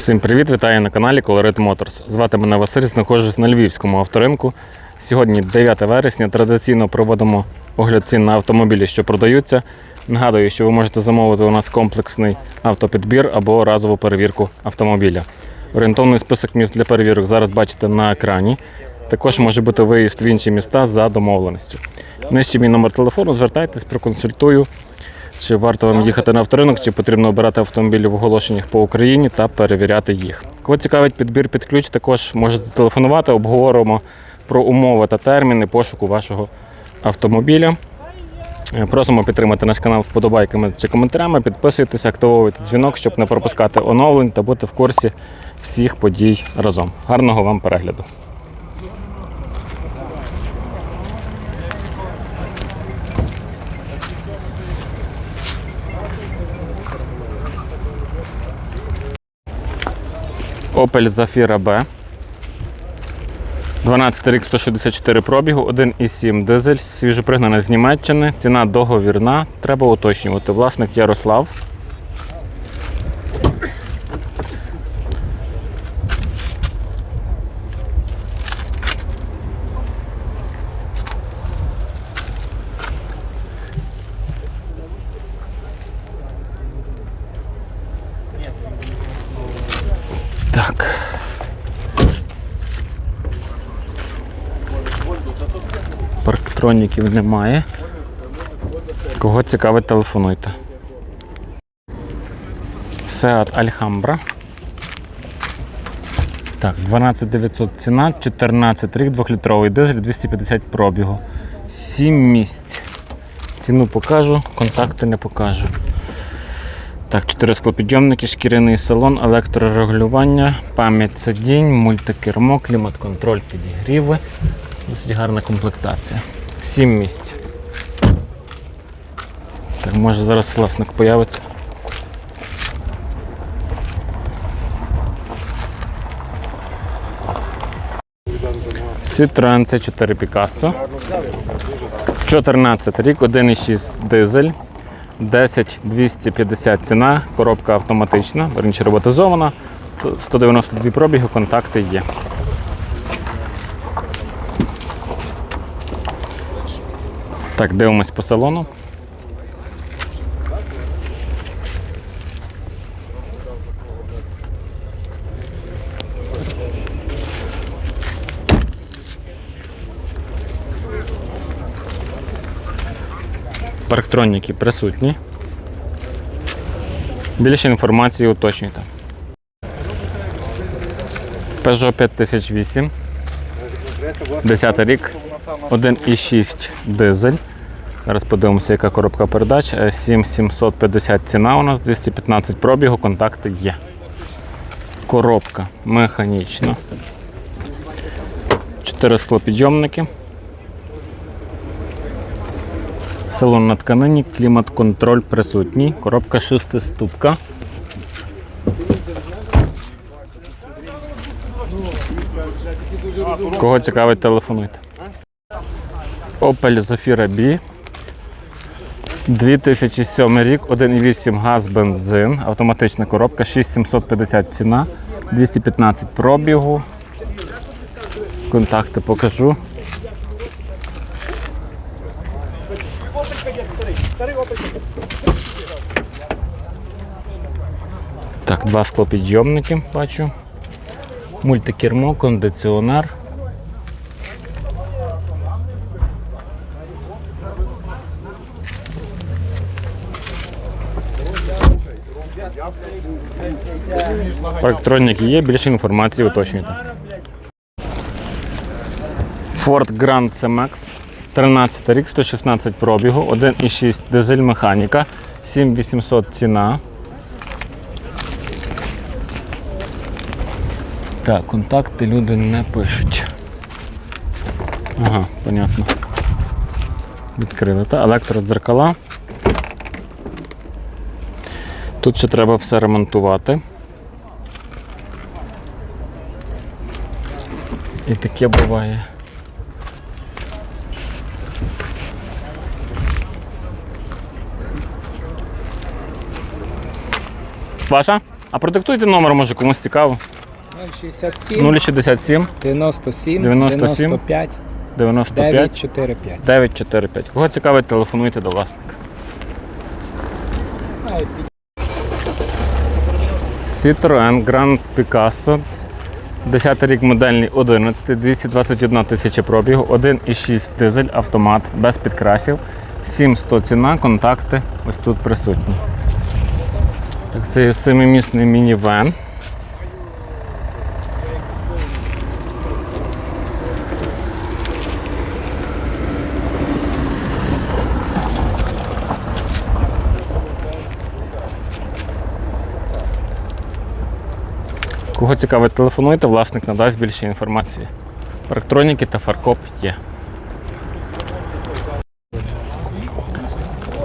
Всім привіт, вітаю на каналі Colorit Motors. Звати мене Василь, знаходжусь на Львівському авторинку. Сьогодні 9 вересня. Традиційно проводимо огляд цін на автомобілі, що продаються. Нагадую, що ви можете замовити у нас комплексний автопідбір або разову перевірку автомобіля. Орієнтовний список міст для перевірок зараз бачите на екрані. Також може бути виїзд в інші міста за домовленістю. Нижче мій номер телефону, звертайтесь, проконсультую. Чи варто вам їхати на авторинок, чи потрібно обирати автомобілі в оголошеннях по Україні та перевіряти їх. Кого цікавить підбір під ключ, також можете телефонувати, обговоримо про умови та терміни пошуку вашого автомобіля. Е, Просимо підтримати наш канал вподобайками чи коментарями, підписуйтесь, активовуйте дзвінок, щоб не пропускати оновлень та бути в курсі всіх подій разом. Гарного вам перегляду! Opel Zafira B. 12 рік 164 пробігу, 1,7 дизель, свіжопригнана з Німеччини. Ціна договірна. Треба уточнювати. Власник Ярослав. Так. Парктроніків немає. Кого цікавить, телефонуйте. Seat Alhambra. Так, 12900 ціна, 14 рік, 2-літровий дизель, 250 пробігу. 7 місць. Ціну покажу, контакти не покажу. Так, 4 склопідйомники, шкіряний салон, електрорегулювання, пам'ять сидінь, мультикермо, клімат-контроль, підігріви. Досить гарна комплектація. 7 місць. Так, може зараз власник появиться. Citroen C4 Picasso. 14 рік, 1,6 дизель. 10 250 ціна, коробка автоматична, верніше роботизована, 192 пробіги, контакти є. Так, дивимось по салону. Парктроніки присутні. Більше інформації уточнюйте. Peugeot 5008. 10 рік. 1,6 дизель. Зараз подивимося, яка коробка передач. Е, 7750 ціна у нас, 215 пробігу, контакти є. Коробка механічна. 4 склопідйомники. Салон на тканині, клімат-контроль присутній. Коробка шестиступка. Кого цікавить, телефонуйте. Opel Zafira B. 2007 рік, 1,8 газ бензин, автоматична коробка, 6750 ціна, 215 пробігу. Контакти покажу. Так, два склопідйомники бачу. Мультикермо, кондиціонер. Електроніки є, більше інформації уточнюйте. Ford Grand C-Max. 13 рік, 116 пробігу, 1,6 дизель механіка, 7800 ціна. Так, контакти люди не пишуть. Ага, понятно. Відкрили. Та електродзеркала. Тут ще треба все ремонтувати. І таке буває. Ваша? А продиктуйте номер, може комусь цікаво. 067 067 97 97, 95 95 945. 945. Кого цікавить, телефонуйте до власника. Citroen Grand Picasso. 10 рік модельний 11, 221 тисяча пробігу, 1,6 дизель, автомат, без підкрасів, 700 ціна, контакти ось тут присутні. Так, це є семимісний мінівен. Кого цікавить, телефонуйте, власник надасть більше інформації. Парктроніки та фаркоп є.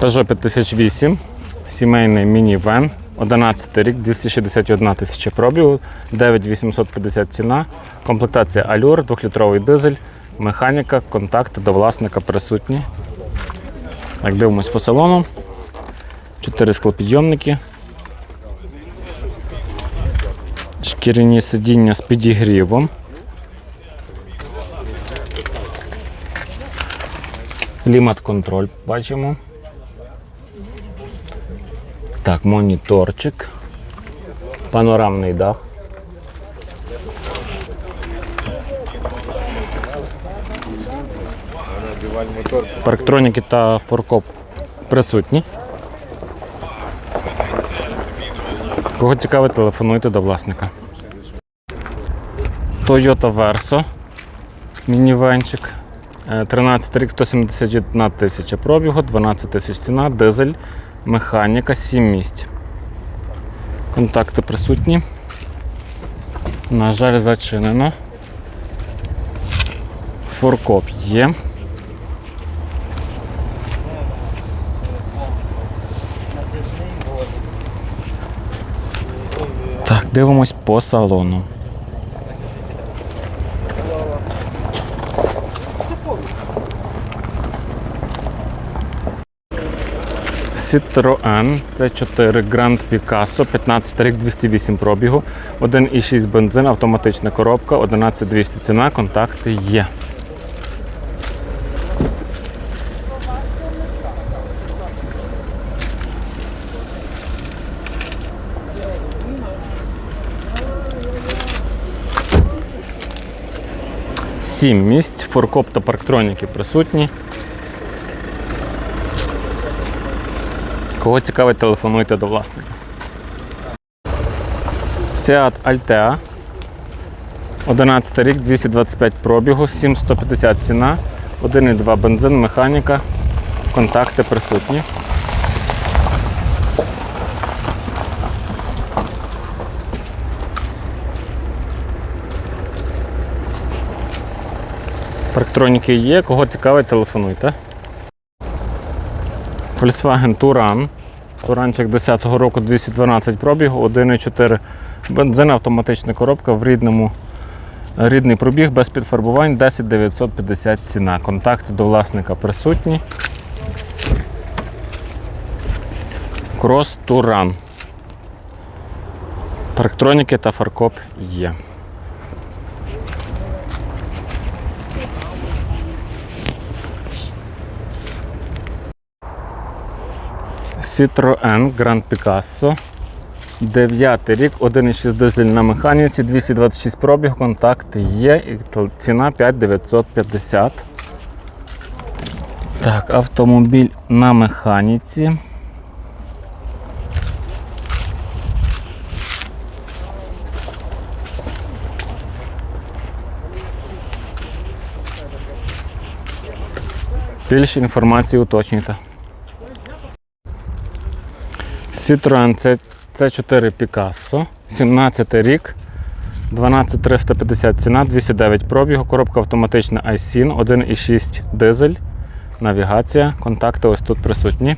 Peugeot 5008, сімейний міні-вен, 11 рік, 261 тисяча пробігу, 9850 ціна, комплектація Allure, 2-літровий дизель, механіка, контакти до власника присутні. Так, дивимось по салону. 4 склопідйомники. Шкіряні сидіння з підігрівом. Клімат-контроль бачимо. Так, моніторчик. Панорамний дах. Парктроніки та форкоп присутні. Кого цікавить, телефонуйте до власника. Toyota Verso. Мінівенчик. Е, 13 рік, 171 тисяча пробігу, 12 тисяч ціна, дизель, механіка, 7 місць. Контакти присутні. На жаль, зачинено. Форкоп є. Так, дивимось по салону. Citroen C4 Grand Picasso, 15 рік, 208 пробігу, 1,6 бензин, автоматична коробка, 11200 ціна, контакти є. Сім місць, форкоп та парктроніки присутні. Кого цікавить, телефонуйте до власника. Seat Altea. 11 рік, 225 пробігу, 7150 ціна, 1,2 бензин, механіка, контакти присутні. Парктроніки є, кого цікавить, телефонуйте. Volkswagen Touran. Туранчик 10-го року 212 пробігу, 1,4 бензин, автоматична коробка в рідному. Рідний пробіг без підфарбувань 10 950 ціна. Контакти до власника присутні. Крос Туран. Парктроніки та фаркоп є. Citroen Grand Picasso. 9 рік, 1,6 дизель на механіці, 226 пробіг, контакти є, і ціна 5950. Так, автомобіль на механіці. Більше інформації уточнюйте. Citroen C- C4 Picasso, 17 рік, 12350 ціна, 209 пробігу, коробка автоматична iSIN, 1,6 дизель, навігація, контакти ось тут присутні.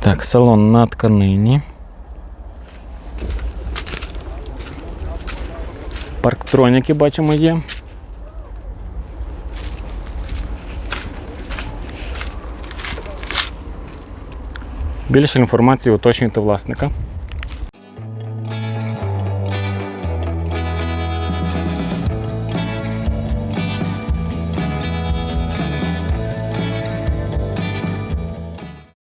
Так, салон на тканині. Парктроніки бачимо є. Більше інформації уточнюйте власника.